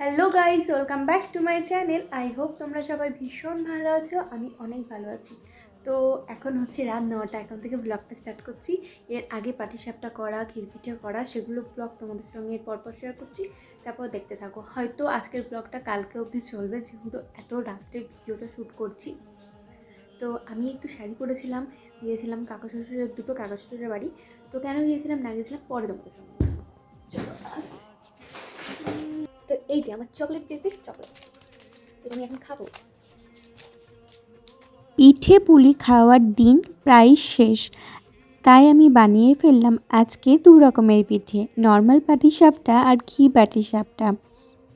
hello guys welcome back to my channel I hope তোমরা সবাই ভীষণ ভালো আছো, আমি অনেক ভালো আছি। তো এখন হচ্ছে রাত নটা, এখন থেকে ব্লগটা স্টার্ট করছি। এর আগে পাটিসাপটা করা ক্ষীরপিঠে করা, সেগুলো ব্লগ তোমাদের সঙ্গে পরপর শেয়ার করছি। তারপর দেখতে থাকো। হয়তো আজকের ব্লগটা কালকে অবধি চলবে, যেহেতু এত রাত্রে ভিডিওটা শ্যুট করছি। তো আমি একটু শাড়ি পরেছিলাম, গিয়েছিলাম কাকা শ্বশুরের, দুটো কাকা শ্বশুরের বাড়ি। তো কেন গিয়েছিলাম না গিয়েছিলাম, পরে তোমাদের সঙ্গে। এই যে, আমার চকলেট পেপে চকলেট এটা আমি এখন খাব। পিঠে পুলি খাওয়ার দিন প্রায় শেষ। তাই আমি বানিয়ে ফেললাম আজকে দু রকমের পিঠে। নর্মাল পাটিসাপটা আর ঘি পাটিসাপটা।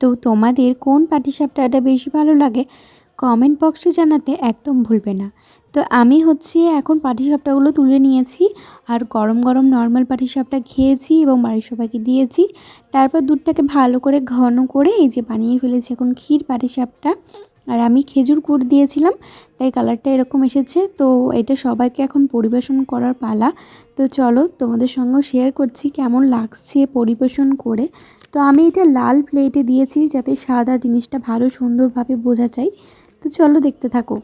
তো তোমাদের কোন পাটিসাপটাটা বেশি ভালো লাগে কমেন্ট বক্সে জানাতে একদম ভুলবে না। তো আমি হচ্ছে এখন পাটিসাপটাগুলো তুলে নিয়েছি আর গরম গরম নর্মাল পাটিসাপটা খেয়েছি এবং বাড়ির সবাইকে দিয়েছি। তারপর দুধটাকে ভালো করে ঘন করে এই যে বানিয়ে ফেলেছি এখন ক্ষীর পাটিসাপটা। আর আমি খেজুর গুড় দিয়েছিলাম, তাই কালারটা এরকম এসেছে। তো এটা সবাইকে এখন পরিবেশন করার পালা। তো চলো তোমাদের সঙ্গেও শেয়ার করছি কেমন লাগছে পরিবেশন করে। তো আমি এটা লাল প্লেটে দিয়েছি যাতে সাদা জিনিসটা ভালো সুন্দরভাবে বোঝা যায়। তো চলো দেখতে থাকো।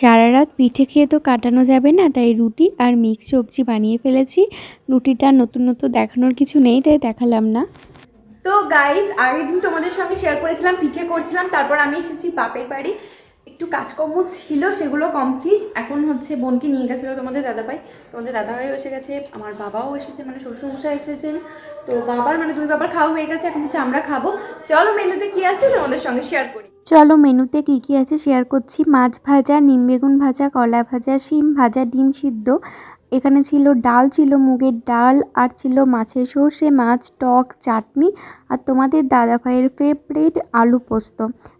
সারা রাত পিঠে খেয়ে তো কাটানো যাবে না, তাই রুটি আর মিক্স সবজি বানিয়ে ফেলেছি। রুটিটা নতুন নতুন দেখানোর কিছু নেই, তাই দেখালাম না। তো গাইস আগের দিন তোমাদের সঙ্গে শেয়ার করেছিলাম, পিঠে করছিলাম, তারপর আমি এসেছি বাপের বাড়ি। একটু কাজকর্ম ছিল সেগুলো কমপ্লিট এখন হচ্ছে বোনকে নিয়ে গেছিল তোমাদের দাদাভাই। তোমাদের দাদাভাইও এসে গেছে, আমার বাবাও এসেছে মানে শ্বশুরমশাই এসেছেন। তো বাবার মানে দুই বাবার খাওয়া হয়ে গেছে, এখন হচ্ছে আমরা খাব। চলো মেনুতে কি আছে তোমাদের সঙ্গে শেয়ার করি? চলো মেনুতে কী কী আছে শেয়ার করছি। মাছ ভাজা, নিম বেগুন ভাজা, কলা ভাজা, শিম ভাজা, ডিম সিদ্ধ। এখানে ছিল ডাল, ছিল মুগের ডাল, আর ছিল মাছের সর্ষে, মাছ, টক, চাটনি, আর তোমাদের দাদা ভাইয়ের ফেভারিট আলু পোস্ত।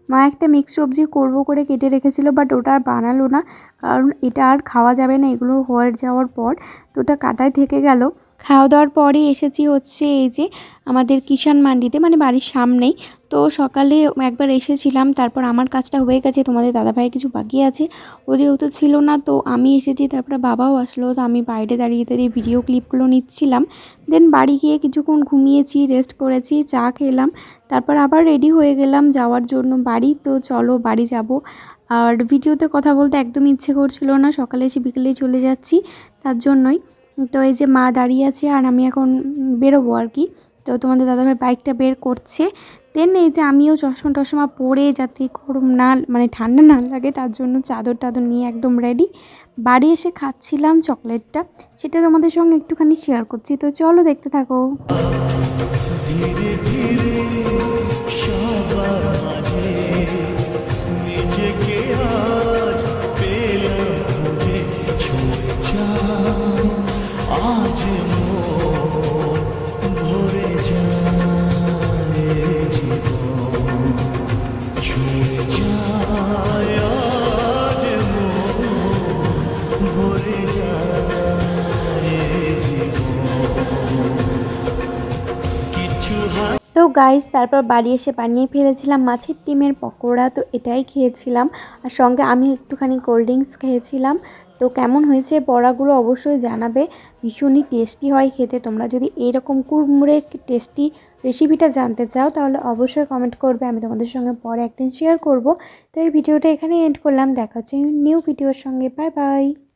মা একটা মিক্স সবজি করব করে কেটে রেখেছিল বাট ওটা আর বানালো না। কারণ এটা আর খাওয়া যাবে না, এগুলো হয়ে যাওয়ার পর তো ওটা কাটায় থেকে গেল। খাওয়া দাওয়ার পরে এসেছি হচ্ছে এই যে আমাদের কিষান মান্ডিতে মানে বাড়ির সামনেই। তো সকালে একবার এসেছিলাম, তারপর আমার কাজটা হয়ে গেছে, তোমাদের দাদাভাইয়ের কিছু বাকি আছে। ও যেহেতু ছিল না, তো আমি এসেছি, তারপরে বাবাও আসলো, তো আমি বাইরে দাঁড়িয়ে দাঁড়িয়ে ভিডিও ক্লিপগুলো নিচ্ছিলাম। দেন বাড়ি গিয়ে কিছুক্ষণ ঘুমিয়েছি রেস্ট করেছি, চা খেলাম। তারপর আবার রেডি হয়ে গেলাম যাওয়ার জন্য বাড়ি, তো চলো বাড়ি যাব। আর ভিডিওতে কথা বলতে একদম ইচ্ছে করছিল না, সকালে এসে বিকেলেই চলে যাচ্ছি তার জন্যই। তো এই যে মা দাঁড়িয়ে আছে আর আমি এখন বেরোবো আর কি। তো তোমাদের দাদাভাই বাইকটা বের করছে। দেন এই যে আমিও চশমা টশমা পরে যাতে গরম না মানে ঠান্ডা না লাগে, তার জন্য চাদর টাদর নিয়ে একদম রেডি বাড়ি এসে খাচ্ছিলাম চকলেটটা, সেটা তোমাদের সঙ্গে একটুখানি শেয়ার করছি। তো চলো দেখতে থাকো। ধীরে ধীরে তো গাইস তারপর বাড়ি এসে বানিয়ে ফেলেছিলাম মাছের ডিমের পকোড়া, তো এটাই খেয়েছিলাম। আর সঙ্গে আমি একটুখানি কোল্ড ড্রিঙ্কস খেয়েছিলাম। তো কেমন হয়েছে বড়াগুলো অবশ্যই জানাবে। ভীষণই টেস্টি হয় খেতে। তোমরা যদি এইরকম কুড়মুড়ে টেস্টি রেসিপিটা জানতে চাও, তাহলে অবশ্যই কমেন্ট করবে। আমি তোমাদের সঙ্গে পরে একদিন শেয়ার করব। তো এই ভিডিওটা এখানে এন্ড করলাম। দেখা হচ্ছে নিউ ভিডিওর সঙ্গে। Bye bye